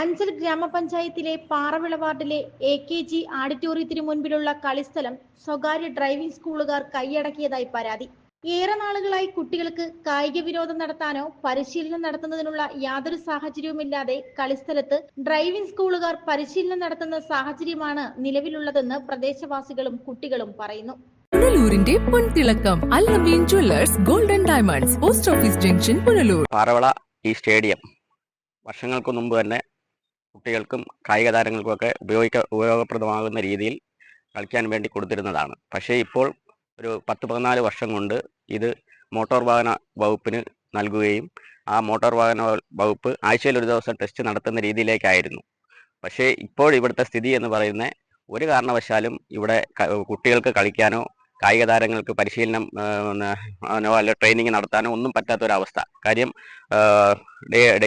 അഞ്ചൽ ഗ്രാമപഞ്ചായത്തിലെ പാറവിള വാർഡിലെ A K G ആഡിറ്റോറിയത്തിന് മുൻപിലുള്ള കളിസ്ഥലം സ്വകാര്യ ഡ്രൈവിംഗ് സ്കൂളുകാർ കൈയടക്കിയതായി പരാതി. ഏറെ നാളുകളായി കുട്ടികൾക്ക് കായിക വിനോദം നടത്താനോ പരിശീലനം നടത്തുന്നതിനുള്ള യാതൊരു സാഹചര്യവുമില്ലാതെ കളിസ്ഥലത്ത് ഡ്രൈവിംഗ് സ്കൂളുകാർ പരിശീലനം നടത്തുന്ന സാഹചര്യമാണ് നിലവിലുള്ളതെന്ന് പ്രദേശവാസികളും കുട്ടികളും പറയുന്നു. പുനലൂരിന്റെ പൊൻതിളക്കം Allameen jewellers golden diamonds post office junction Punalur. പാറവള ഈ സ്റ്റേഡിയം വർഷങ്ങൾക്ക് മുമ്പ് തന്നെ കുട്ടികൾക്കും കായിക താരങ്ങൾക്കുമൊക്കെ ഉപയോഗിക്ക ഉപയോഗപ്രദമാകുന്ന രീതിയിൽ കളിക്കാൻ വേണ്ടി കൊടുത്തിരുന്നതാണ്. പക്ഷേ ഇപ്പോൾ ഒരു പത്ത് പതിനാല് വർഷം കൊണ്ട് ഇത് മോട്ടോർ വാഹന വകുപ്പിന് നൽകുകയും ആ മോട്ടോർ വാഹന വകുപ്പ് ആഴ്ചയിൽ ഒരു ദിവസം ടെസ്റ്റ് നടത്തുന്ന രീതിയിലേക്കായിരുന്നു. പക്ഷേ ഇപ്പോൾ ഇവിടുത്തെ സ്ഥിതി എന്ന് പറയുന്നത് ഒരു കാരണവശാലും ഇവിടെ കുട്ടികൾക്ക് കളിക്കാനോ കായിക താരങ്ങൾക്ക് പരിശീലനം അല്ല ട്രെയിനിങ് നടത്താനോ ഒന്നും പറ്റാത്തൊരവസ്ഥ. കാര്യം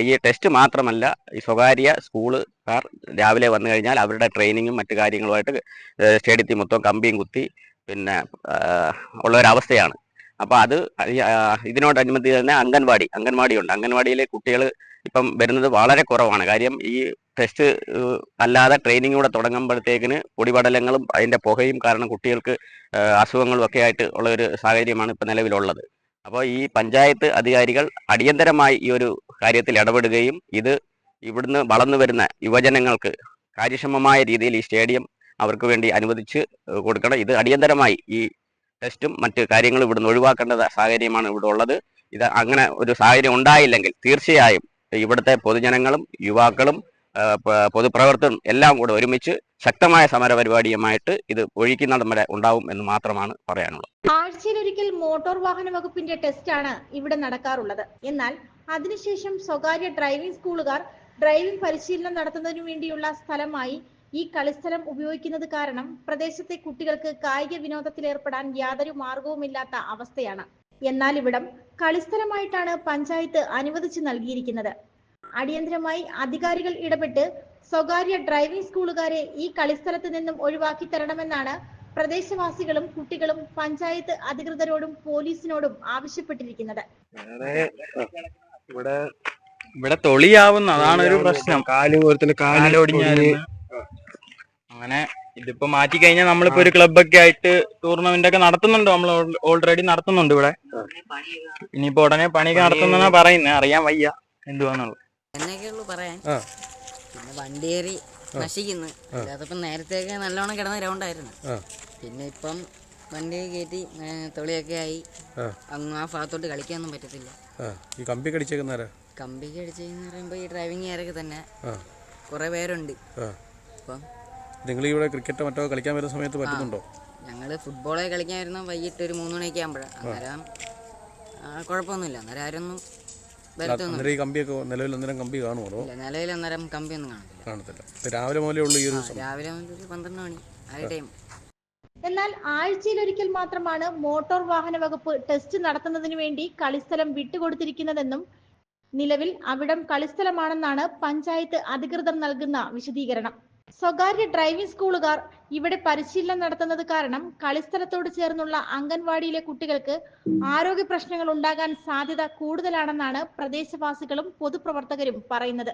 ഈ ടെസ്റ്റ് മാത്രമല്ല ഈ സ്വകാര്യ സ്കൂളുകാർ രാവിലെ വന്നു കഴിഞ്ഞാൽ അവരുടെ ട്രെയിനിങ്ങും മറ്റു കാര്യങ്ങളുമായിട്ട് സ്റ്റേഡിയത്തിൽ മൊത്തം കമ്പിയും കുത്തി പിന്നെ ഉള്ള ഒരവസ്ഥയാണ് അപ്പോൾ അത് ഇതിനോടനുബന്ധിച്ച് തന്നെ അംഗൻവാടി അംഗൻവാടിയുണ്ട്. അംഗൻവാടിയിലെ കുട്ടികൾ ഇപ്പം വരുന്നത് വളരെ കുറവാണ്. കാര്യം ഈ ടെസ്റ്റ് അല്ലാതെ ട്രെയിനിങ് കൂടെ തുടങ്ങുമ്പോഴത്തേക്കിന് പൊടിപടലങ്ങളും അതിന്റെ പുകയും കാരണം കുട്ടികൾക്ക് അസുഖങ്ങളും ഒക്കെ ആയിട്ട് ഉള്ള ഒരു സാഹചര്യമാണ് ഇപ്പം നിലവിലുള്ളത്. അപ്പോൾ ഈ പഞ്ചായത്ത് അധികാരികൾ അടിയന്തരമായി ഈ ഒരു കാര്യത്തിൽ ഇടപെടുകയും ഇത് ഇവിടുന്ന് വളർന്നു വരുന്ന യുവജനങ്ങൾക്ക് കാര്യക്ഷമമായ രീതിയിൽ ഈ സ്റ്റേഡിയം അവർക്ക് വേണ്ടി അനുവദിച്ച് കൊടുക്കണം. ഇത് അടിയന്തരമായി ഈ ടെസ്റ്റും മറ്റ് കാര്യങ്ങളും ഇവിടുന്ന് ഒഴിവാക്കേണ്ട സാഹചര്യമാണ് ഇവിടെ ഉള്ളത്. ഇത് അങ്ങനെ ഒരു സാഹചര്യം ഉണ്ടായില്ലെങ്കിൽ തീർച്ചയായും ഇവിടുത്തെ പൊതുജനങ്ങളും യുവാക്കളും ആ, പ- എല്ലാം കൂടെ ഒരുമിച്ച് ശക്തമായ സമരപരിപാടിയുമായിട്ട് ഇത് ഒഴിക്കുന്നിടം വരെ ഉണ്ടാവും എന്ന് മാത്രമാണ് പറയാനുള്ളത്. ആഴ്ചയിൽ ഒരിക്കൽ മോട്ടോർ വാഹന വകുപ്പിന്റെ ടെസ്റ്റാണ് ഇവിടെ നടക്കാറുള്ളത്. എന്നാൽ അതിനുശേഷം സ്വകാര്യ ഡ്രൈവിംഗ് സ്കൂളുകാർ ഡ്രൈവിംഗ് പരിശീലനം നടത്തുന്നതിനു വേണ്ടിയുള്ള സ്ഥലമായി ഈ കളിസ്ഥലം ഉപയോഗിക്കുന്നത് കാരണം പ്രദേശത്തെ കുട്ടികൾക്ക് കായിക വിനോദത്തിൽ ഏർപ്പെടാൻ യാതൊരു മാർഗവുമില്ലാത്ത അവസ്ഥയാണ്. എന്നാൽ ഇവിടം കളിസ്ഥലമായിട്ടാണ് പഞ്ചായത്ത് അനുവദിച്ചു നൽകിയിരിക്കുന്നത്. അടിയന്തരമായി അധികാരികൾ ഇടപെട്ട് സ്വകാര്യ ഡ്രൈവിംഗ് സ്കൂളുകാരെ ഈ കളിസ്ഥലത്ത് നിന്നും ഒഴിവാക്കി തരണമെന്നാണ് പ്രദേശവാസികളും കുട്ടികളും പഞ്ചായത്ത് അധികൃതരോടും പോലീസിനോടും ആവശ്യപ്പെട്ടിരിക്കുന്നത്. ഇവിടെ ഇവിടെ തൊളിയാവുന്ന അതാണ് ഒരു പ്രശ്നം. കാൽ കാലോടിഞ്ഞാൽ അങ്ങനെ ഇതിപ്പോ മാറ്റി കഴിഞ്ഞാൽ നമ്മളിപ്പോ ഒരു ക്ലബൊക്കെ ആയിട്ട് ടൂർണമെന്റ് ഒക്കെ നടത്തുന്നുണ്ട്. നമ്മൾ ഓൾറെഡി നടത്തുന്നുണ്ട് ഇവിടെ. ഇനിയിപ്പോ ഉടനെ പണിയൊക്കെ നടത്തുന്ന പറയുന്നത് അറിയാൻ വയ്യ. എന്തുവാന്നുള്ളത്. എന്നൊക്കെയുള്ളൂ പറയാൻ. പിന്നെ വണ്ടിയേറി നശിക്കുന്നു. അല്ലാതപ്പം നേരത്തെയൊക്കെ നല്ലോണം കിടന്ന ഗ്രൗണ്ടായിരുന്നു. പിന്നെ ഇപ്പം വണ്ടി കയറ്റി തൊളിയൊക്കെ ആയി. അങ്ങ് ആ ഭാഗത്തോട്ട് കളിക്കാനൊന്നും പറ്റത്തില്ല. ഈ കമ്പി കടിച്ചേക്കുന്നാരാ കമ്പി അടിച്ചെന്ന് പറയുമ്പോൾ ഈ ഡ്രൈവിംഗ് തന്നെ. ആ. കുറേ പേരുണ്ട്. അപ്പം നിങ്ങൾ ഇവിടെ ക്രിക്കറ്റ് മറ്റോ കളിക്കാൻ വരുന്ന സമയത്ത് പറ്റുന്നുണ്ടോ? ഞങ്ങൾ ഫുട്ബോളെ കളിക്കാൻ വരുന്ന വൈകിട്ട് ഒരു മൂന്ന് മണിയൊക്കെ ആകുമ്പോഴാണ് അന്നേരം കുഴപ്പമൊന്നുമില്ല അന്നേരം ആരൊന്നും അന്നേരം ഈ കമ്പിയൊക്കെ നിലവിൽ അന്നേരം കമ്പി കാണുമോ അതോ നിലവിൽ അന്നേരം കമ്പിയൊന്നും കാണത്തില്ല. കാണത്തില്ല. രാവിലെ മുതലേ ഉള്ളൂ ഈ ഒരു രാവിലെ പന്ത്രണ്ട് മണി ആ ടൈം. എന്നാൽ ആഴ്ചയിൽ ഒരിക്കൽ മാത്രമാണ് മോട്ടോർ വാഹന വകുപ്പ് ടെസ്റ്റ് നടത്തുന്നതിന് വേണ്ടി കളിസ്ഥലം വിട്ടുകൊടുത്തിരിക്കുന്നതെന്നും നിലവിൽ അവിടം കളിസ്ഥലമാണെന്നാണ് പഞ്ചായത്ത് അധികൃതർ നൽകുന്ന വിശദീകരണം. സ്വകാര്യ ഡ്രൈവിംഗ് സ്കൂളുകാർ ഇവിടെ പരിശീലനം നടത്തുന്നത് കാരണം കളിസ്ഥലത്തോട് ചേർന്നുള്ള അംഗൻവാടിയിലെ കുട്ടികൾക്ക് ആരോഗ്യ പ്രശ്നങ്ങൾ ഉണ്ടാകാൻ സാധ്യത കൂടുതലാണെന്നാണ് പ്രദേശവാസികളും പൊതുപ്രവർത്തകരും പറയുന്നത്.